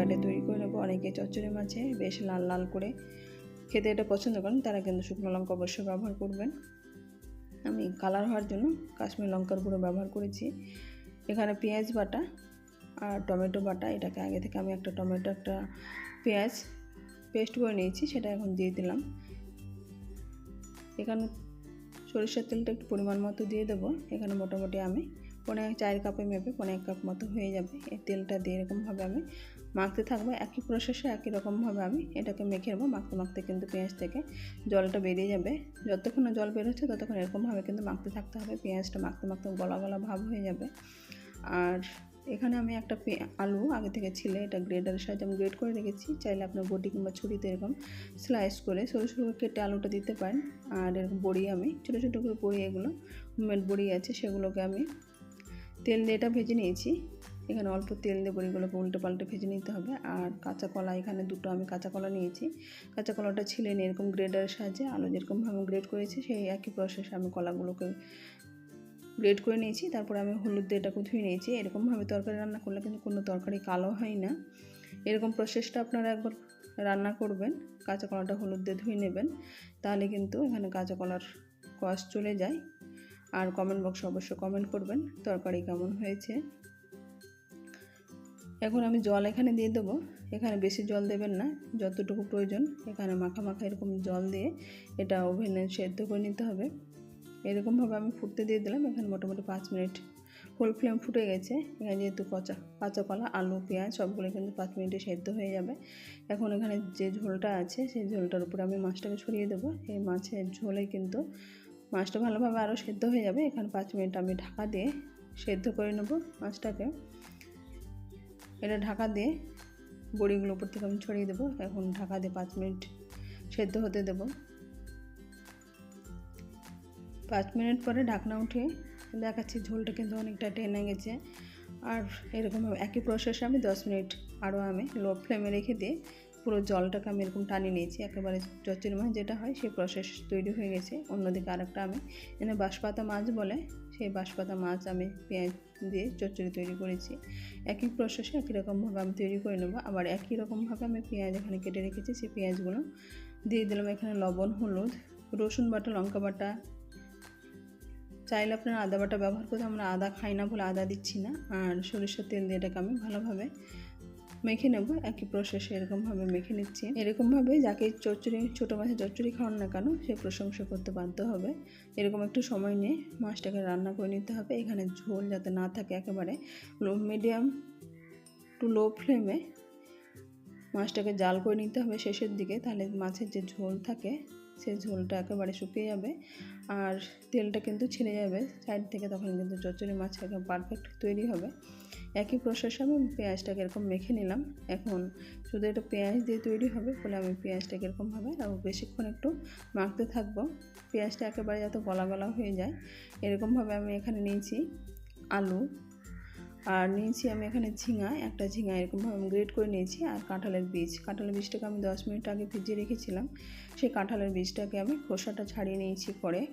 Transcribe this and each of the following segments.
তরকারিটা তৈরি করে নেব। অনেকে চচ্চড়ি মাছে বেশ লাল লাল করে খেতে এটা পছন্দ করেন, তারা কিন্তু শুকনো লঙ্কা অবশ্যই ব্যবহার করবেন। আমি কালার হওয়ার জন্য কাশ্মীর লঙ্কার গুঁড়ো ব্যবহার করেছি। এখানে পেঁয়াজ বাটা আর টমেটো বাটা, এটাকে আগে থেকে আমি একটা টমেটো, একটা পেঁয়াজ পেস্ট করে নিয়েছি, সেটা এখন দিয়ে দিলাম। এখানে সরিষার তেলটা একটু পরিমাণ মতো দিয়ে দেবো। এখানে মোটামুটি আমি পনেরো এক চার কাপে মেপে পনেরো এক কাপ মতো হয়ে যাবে। এই তেলটা দিয়ে এরকমভাবে আমি মাখতে থাকব, একই প্রসেসে একই রকমভাবে আমি এটাকে মেখে নেব, মাখতে মাখতে কিন্তু পেঁয়াজ থেকে জলটা বেরিয়ে যাবে। যতক্ষণ জল বেরোচ্ছে ততক্ষণ এরকমভাবে কিন্তু মাখতে থাকতে হবে, পেঁয়াজটা মাখতে মাখতে গলা গলা ভাব হয়ে যাবে। আর এখানে আমি একটা আলু আগে থেকে ছিলে, এটা গ্রেডারের সাহায্যে আমি গ্রেড করে রেখেছি, চাইলে আপনার বটি কিংবা ছুরিতে এরকম স্লাইস করে সরু সরু কেটে আলুটা দিতে পারেন। আর এরকম বড়ি আমি, ছোটো ছোটো করে বড়ি এগুলো হোমমেড বড়ি আছে সেগুলোকে আমি তেল দিয়ে এটা ভেজে নিয়েছি। এখানে অল্প তেল দিয়ে বড়িগুলোকে উল্টে পাল্টে ভেজে নিতে হবে। আর কাঁচা কলা, এখানে দুটো আমি কাঁচা কলা নিয়েছি। কাঁচা কলাটা ছিলে নিয়ে এরকম গ্রেডারের সাহায্যে আলু যেরকমভাবে গ্রেড করেছি, সেই একই প্রসেসে আমি কলাগুলোকে গ্রেড করে নিয়েছি। তারপরে আমি হলুদ দিয়ে এটাকে ধুয়ে নিয়েছি। এরকমভাবে তরকারি রান্না করলে কিন্তু কোনো তরকারি কালো হয় না। এরকম প্রসেসটা আপনারা একবার রান্না করবেন। কাঁচা কলাটা হলুদ দিয়ে ধুয়ে নেবেন। তাহলে কিন্তু এখানে কাঁচা কলার কষ চলে যায়। আর কমেন্ট বক্সে অবশ্যই কমেন্ট করবেন তরকারি কেমন হয়েছে। এখন আমি জল এখানে দিয়ে দেবো। এখানে বেশি জল দেবেন না, যতটুকু প্রয়োজন। এখানে মাখা মাখা এরকম জল দিয়ে এটা ওভেনে সেদ্ধ করে নিতে হবে। এরকমভাবে আমি ফুটতে দিয়ে দিলাম, এখানে মোটামুটি পাঁচ মিনিট। ফুল ফ্লেম ফুটে গেছে, এখানে যেহেতু কচা কাঁচা কলা, আলু, পেঁয়াজ, সবগুলো কিন্তু পাঁচ মিনিটে সেদ্ধ হয়ে যাবে। এখন এখানে যে ঝোলটা আছে, সেই ঝোলটার উপরে আমি মাছটাকে ছড়িয়ে দেবো। এই মাছের ঝোলে কিন্তু মাছটা ভালোভাবে আরও সেদ্ধ হয়ে যাবে। এখানে পাঁচ মিনিট আমি ঢাকা দিয়ে সেদ্ধ করে নেব মাছটাকে। এটা ঢাকা দিয়ে বড়িগুলো উপর থেকে আমি ছড়িয়ে দেবো। এখন ঢাকা দিয়ে পাঁচ মিনিট সেদ্ধ হতে দেবো। পাঁচ মিনিট পরে ঢাকনা উঠে দেখাচ্ছি ঝোলটা কিন্তু অনেকটা টেনে গেছে। আর এরকম একই প্রসেসে আমি দশ মিনিট আরও আমি লো ফ্লেমে রেখে দিয়ে পুরো জলটাকে আমি এরকম টানিয়ে নিয়েছি। একেবারে চচ্চড়ি মাছ যেটা হয়, সেই প্রসেস তৈরি হয়ে গেছে। অন্যদিকে আরেকটা আমি এনে বাঁশপাতা মাছ বলে সেই বাঁশপাতা মাছ আমি পেঁয়াজ দিয়ে চচ্চড়ি তৈরি করেছি। একই প্রসেসে একই রকমভাবে আমি তৈরি করে নেব। আবার একই রকমভাবে আমি পেঁয়াজ এখানে কেটে রেখেছি, সেই পেঁয়াজগুলো দিয়ে দিলাম এখানে লবণ, হলুদ, রসুন বাটা, লঙ্কা বাটা। চাইলে আপনারা আদা বাটা ব্যবহার করতে আমরা আদা খাই না বলে আদা দিচ্ছি না। আর সরিষার তেল দিয়ে এটাকে আমি ভালোভাবে মেখে নেব, একই প্রসেসে এরকমভাবে মেখে নিচ্ছি। এরকমভাবে যাকে চচ্চড়ি, ছোটো মাছের চচ্চড়ি খাওয়ান না কেন, সে প্রশংসা করতে বাধ্য হবে। এরকম একটু সময় নিয়ে মাছটাকে রান্না করে নিতে হবে। এখানে ঝোল যাতে না থাকে একেবারে, লো মিডিয়াম টু লো ফ্লেমে মাছটাকে জাল করে নিতে হবে শেষের দিকে। তাহলে মাছের যে ঝোল থাকে, সেই ঝোলটা একেবারে শুকিয়ে যাবে আর তেলটা কিন্তু ছেড়ে যাবে। সাইড থেকে তখন কিন্তু চচ্চড়ি মাছ একদম পারফেক্ট তৈরি হবে। একই প্রসেসে আমি পেঁয়াজটাকে এরকম মেখে নিলাম। এখন শুধু এটা পেঁয়াজ দিয়ে তৈরি হবে বলে আমি পেঁয়াজটাকে এরকমভাবে আর বেশিক্ষণ একটু মাখতে থাকব। পেঁয়াজটা একেবারে যাতে গলা গলা হয়ে যায়, এরকমভাবে আমি এখানে নিয়েছি আলু। আর নিয়েছি আমি এখানে ঝিঙা, একটা ঝিঙা এরকমভাবে আমি গ্রেড করে নিয়েছি, আর কাঁঠালের বীজ। কাঁঠালের বীজটাকে আমি দশ মিনিট আগে ভিজিয়ে রেখেছিলাম, সেই কাঁঠালের বীজটাকে আমি খোসাটা ছাড়িয়ে নিয়েছি পরে।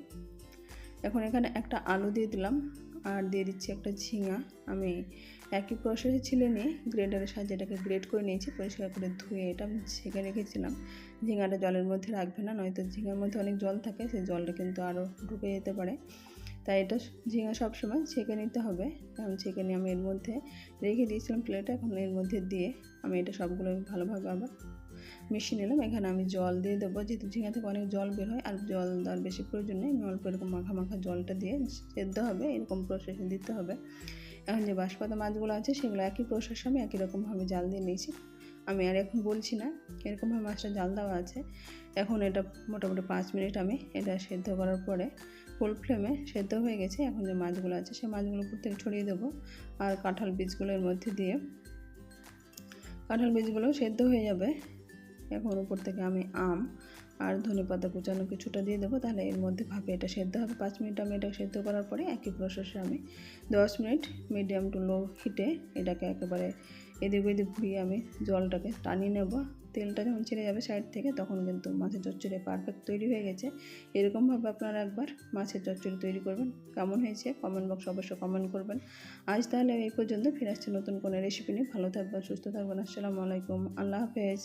এখন এখানে একটা আলু দিয়ে দিলাম। আর দিয়ে দিচ্ছি একটা ঝিঙা। আমি একই প্রসেসে ছিলে নিয়ে গ্রেডারের সাহায্যে এটাকে গ্রেড করে নিয়েছি, পরিষ্কার করে ধুয়ে এটা আমি ছেঁকে রেখেছিলাম। ঝিঙাটা জলের মধ্যে রাখবে না, নয়তো ঝিঙার মধ্যে অনেক জল থাকে, সেই জলটা কিন্তু আরও ঢুকে যেতে পারে। তাই এটা ঝিঙা সবসময় ছেঁকে নিতে হবে। আমি ছেঁকে নিয়ে আমি এর মধ্যে রেখে দিয়েছিলাম প্লেটে এখন এর মধ্যে দিয়ে আমি এটা সবগুলো ভালোভাবে আবার মিশিয়ে নিলাম এখানে আমি জল দিয়ে দেবো। যেহেতু ঝিঙা থেকে অনেক জল বের হয়, আর জল দেওয়ার বেশি প্রয়োজন নেই, আমি অল্প এরকম মাখা মাখা জলটা দিয়ে সেদ্ধ হবে, এরকম প্রসেসে দিতে হবে। এখন যে বাঁশপাতা মাছগুলো আছে, সেগুলো একই প্রসেসে আমি একই রকমভাবে জাল দিয়ে নিয়েছি। আমি আর এখন বলছি না, এরকমভাবে মাছটা জাল দেওয়া আছে। এখন এটা মোটামুটি পাঁচ মিনিট আমি এটা সেদ্ধ করার পরে ফুল ফ্লেমে সেদ্ধ হয়ে গেছে। এখন যে মাছগুলো আছে, সেই মাছগুলো উপর থেকে ছড়িয়ে দেবো, আর কাঁঠাল বীজগুলোর মধ্যে দিয়ে। কাঁঠাল বীজগুলো সেদ্ধ হয়ে যাবে। এখন উপর থেকে আমি আম আর ধনে পাতা কুচানো কিছুটা দিয়ে দেবো। তাহলে এর মধ্যে ভাবে এটা সেদ্ধ হবে। পাঁচ মিনিট আমি এটা সেদ্ধ করার পরে একই প্রসেসে আমি দশ মিনিট মিডিয়াম টু লো হিটে এটাকে একেবারে এদিক ওদিক ঘুরিয়ে আমি জলটাকে টানিয়ে নেব। তেলটা যখন ছেড়ে যাবে সাইড থেকে, তখন কিন্তু মাছের চচ্চড়ি পারফেক্ট তৈরি হয়ে গেছে। এরকমভাবে আপনারা একবার মাছের চচ্চড়ি তৈরি করবেন। কেমন হয়েছে কমেন্ট বক্স অবশ্যই কমেন্ট করবেন। আজ তাহলে এই পর্যন্ত। ফিরে আসছে নতুন কোনো রেসিপি নিয়ে। ভালো থাকবেন, সুস্থ থাকবেন। আসসালামু আলাইকুম। আল্লাহ হাফেজ।